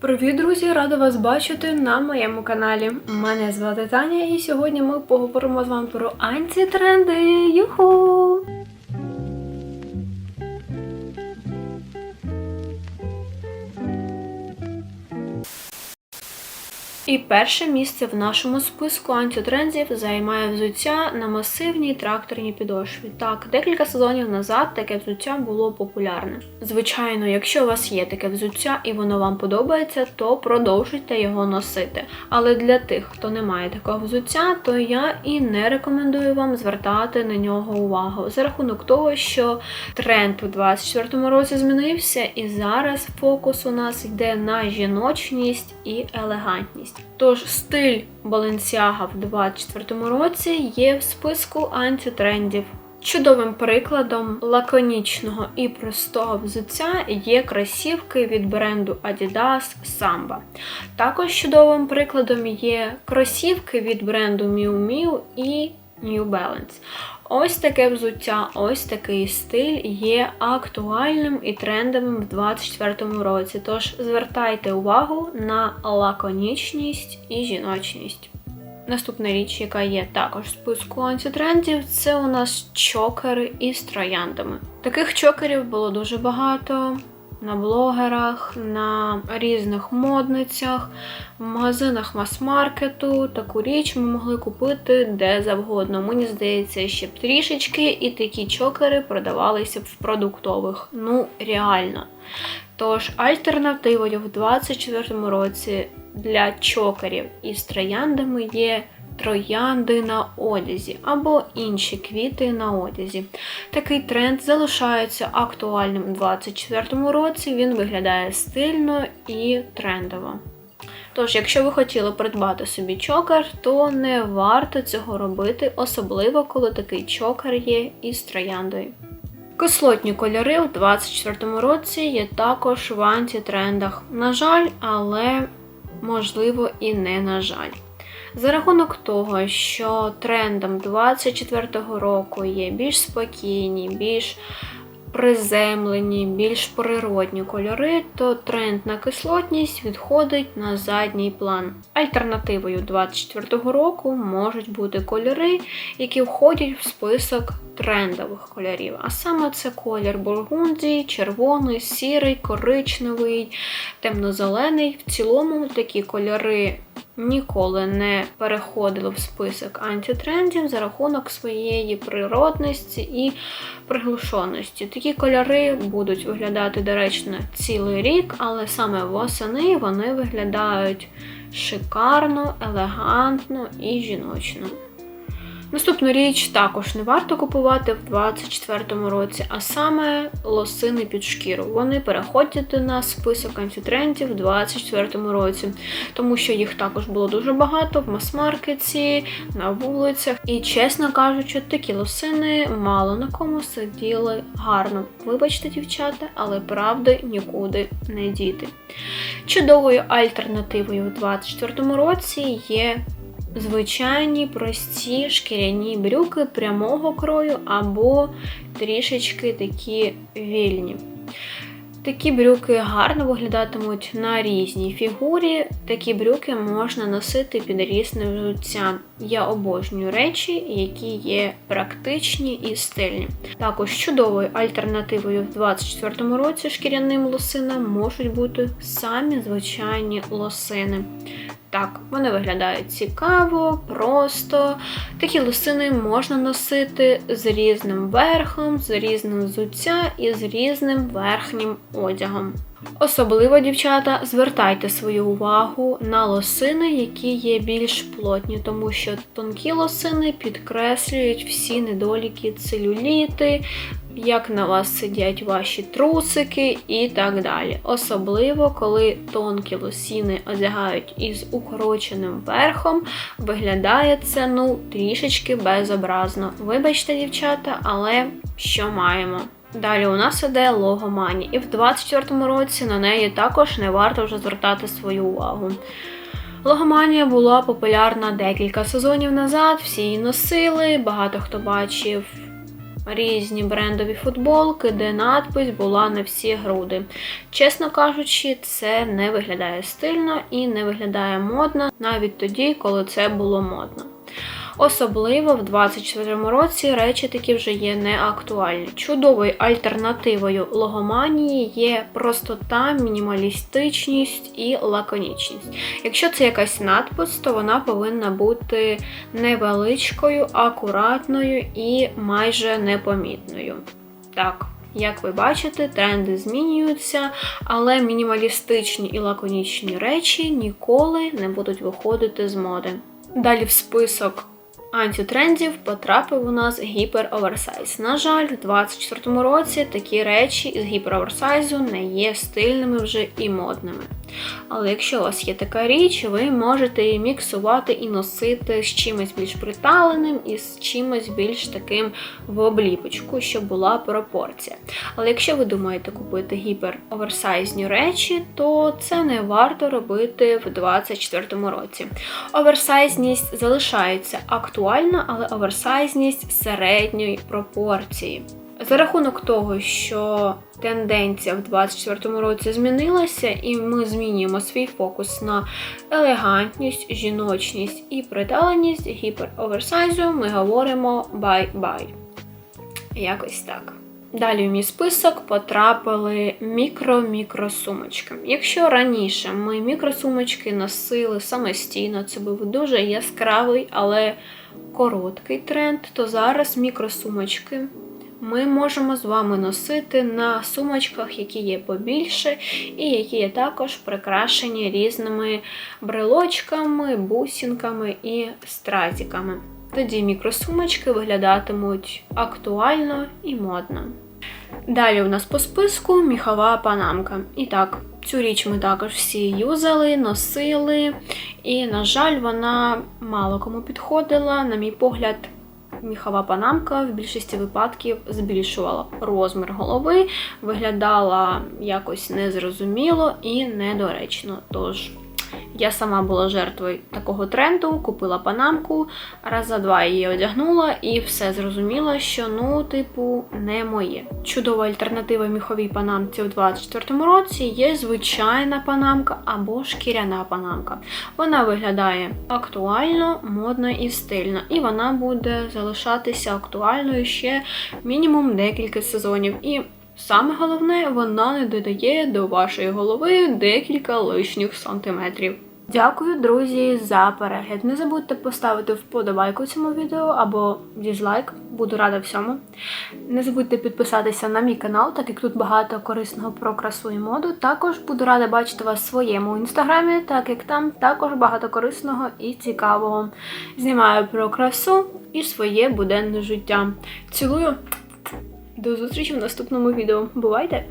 Привіт, друзі! Рада вас бачити на моєму каналі. Мене звати Таня, і сьогодні ми поговоримо з вами про антитренди. Юху! І перше місце в нашому списку антитрендів займає взуття на масивній тракторній підошві. Так, декілька сезонів назад таке взуття було популярне. Звичайно, якщо у вас є таке взуття і воно вам подобається, то продовжуйте його носити. Але для тих, хто не має такого взуття, то я і не рекомендую вам звертати на нього увагу за рахунок того, що тренд у 2024 році змінився, і зараз фокус у нас йде на жіночність і елегантність. Тож стиль Balenciaga в 2024 році є в списку антитрендів. Чудовим прикладом лаконічного і простого взуття є кросівки від бренду Adidas Samba. Також чудовим прикладом є кросівки від бренду Miu Miu і New Balance. Ось таке взуття, ось такий стиль є актуальним і трендовим в 2024 році. Тож звертайте увагу на лаконічність і жіночність. Наступна річ, яка є також в списку антитрендів, це у нас чокери із трояндами. Таких чокерів було дуже багато на блогерах, на різних модницях, в магазинах мас-маркету. Таку річ ми могли купити де завгодно. Мені здається, ще б трішечки, і такі чокери продавалися б в продуктових. Ну, реально. Тож альтернативою в 2024 році для чокерів із трояндами є троянди на одязі або інші квіти на одязі. Такий тренд залишається актуальним у 2024 році. Він виглядає стильно і трендово. Тож, якщо ви хотіли придбати собі чокер, то не варто цього робити, особливо коли такий чокер є із трояндою. Кислотні кольори у 2024 році є також в антитрендах. На жаль, але можливо і не на жаль. За рахунок того, що трендом 24-го року є більш спокійні, більш приземлені, більш природні кольори, то тренд на кислотність відходить на задній план. Альтернативою 24-го року можуть бути кольори, які входять в список трендових кольорів. А саме це колір бургундії, червоний, сірий, коричневий, темно-зелений. В цілому такі кольори ніколи не переходило в список антитрендів за рахунок своєї природності і приглушеності. Такі кольори будуть виглядати доречно цілий рік, але саме восени вони виглядають шикарно, елегантно і жіночно. Наступну річ також не варто купувати в 2024 році, а саме лосини під шкіру. Вони переходять на список антитрендів в 2024 році, тому що їх також було дуже багато в мас-маркеті, на вулицях. І, чесно кажучи, такі лосини мало на кому сиділи гарно. Вибачте, дівчата, але правди нікуди не діти. Чудовою альтернативою в 2024 році є звичайні прості шкіряні брюки прямого крою або трішечки такі вільні. Такі брюки гарно виглядатимуть на різній фігурі. Такі брюки можна носити під різне взуття. Я обожнюю речі, які є практичні і стильні. Також чудовою альтернативою в 2024 році шкіряним лосинам можуть бути самі звичайні лосини. Так, вони виглядають цікаво, просто. Такі лосини можна носити з різним верхом, з різним взуття і з різним верхнім одягом. Особливо, дівчата, звертайте свою увагу на лосини, які є більш плотні, тому що тонкі лосини підкреслюють всі недоліки целюліти, як на вас сидять ваші трусики і так далі. Особливо, коли тонкі лосіни одягають із укороченим верхом, виглядає це ну трішечки безобразно. Вибачте, дівчата, але що маємо? Далі у нас іде логомані, і в 24-му році на неї також не варто вже звертати свою увагу. Логоманія була популярна декілька сезонів назад, всі її носили, багато хто бачив різні брендові футболки, де надпись була на всі груди. Чесно кажучи, це не виглядає стильно і не виглядає модно навіть тоді, коли це було модно. Особливо в 24 році речі такі вже є не актуальні. Чудовою альтернативою логоманії є простота, мінімалістичність і лаконічність. Якщо це якась надпис, то вона повинна бути невеличкою, акуратною і майже непомітною. Так. Як ви бачите, тренди змінюються, але мінімалістичні і лаконічні речі ніколи не будуть виходити з моди. Далі в список антитрендів потрапив у нас гіпероверсайз. На жаль, в 24 році такі речі із гіпероверсайзу не є стильними вже і модними. Але якщо у вас є така річ, ви можете її міксувати і носити з чимось більш приталеним і з чимось більш таким в обліпочку, щоб була пропорція. Але якщо ви думаєте купити гіпероверсайзні речі, то це не варто робити в 24 році. Оверсайзність залишається актуальна, але оверсайзність середньої пропорції. За рахунок того, що тенденція в 2024 році змінилася, і ми змінюємо свій фокус на елегантність, жіночність і приталеність гіпероверсайзу, ми говоримо бай-бай. Якось так. Далі в мій список потрапили мікро-мікросумочки. Якщо раніше ми мікросумочки носили самостійно, це був дуже яскравий, але короткий тренд, то зараз мікросумочки ми можемо з вами носити на сумочках, які є побільше, і які є також прикрашені різними брелочками, бусинками і стразиками. Тоді мікросумочки виглядатимуть актуально і модно. Далі у нас по списку міхова панамка. І так, цю річ ми також всі юзали, носили, і, на жаль, вона мало кому підходила. На мій погляд, міхова панамка в більшості випадків збільшувала розмір голови, виглядала якось незрозуміло і недоречно. Тож я сама була жертвою такого тренду, купила панамку, раз за два її одягнула і все зрозуміла, що ну, типу, не моє. Чудова альтернатива міховій панамці у 24 році є звичайна панамка або шкіряна панамка. Вона виглядає актуально, модно і стильно, і вона буде залишатися актуальною ще мінімум декілька сезонів. І Саме головне, вона не додає до вашої голови декілька лишніх сантиметрів. Дякую, друзі, за перегляд. Не забудьте поставити вподобайку цьому відео або дізлайк, буду рада всьому. Не забудьте підписатися на мій канал, так як тут багато корисного про красу і моду. Також буду рада бачити вас в своєму інстаграмі, так як там також багато корисного і цікавого. Знімаю про красу і своє буденне життя. Цілую! До зустрічі в наступному відео. Бувайте!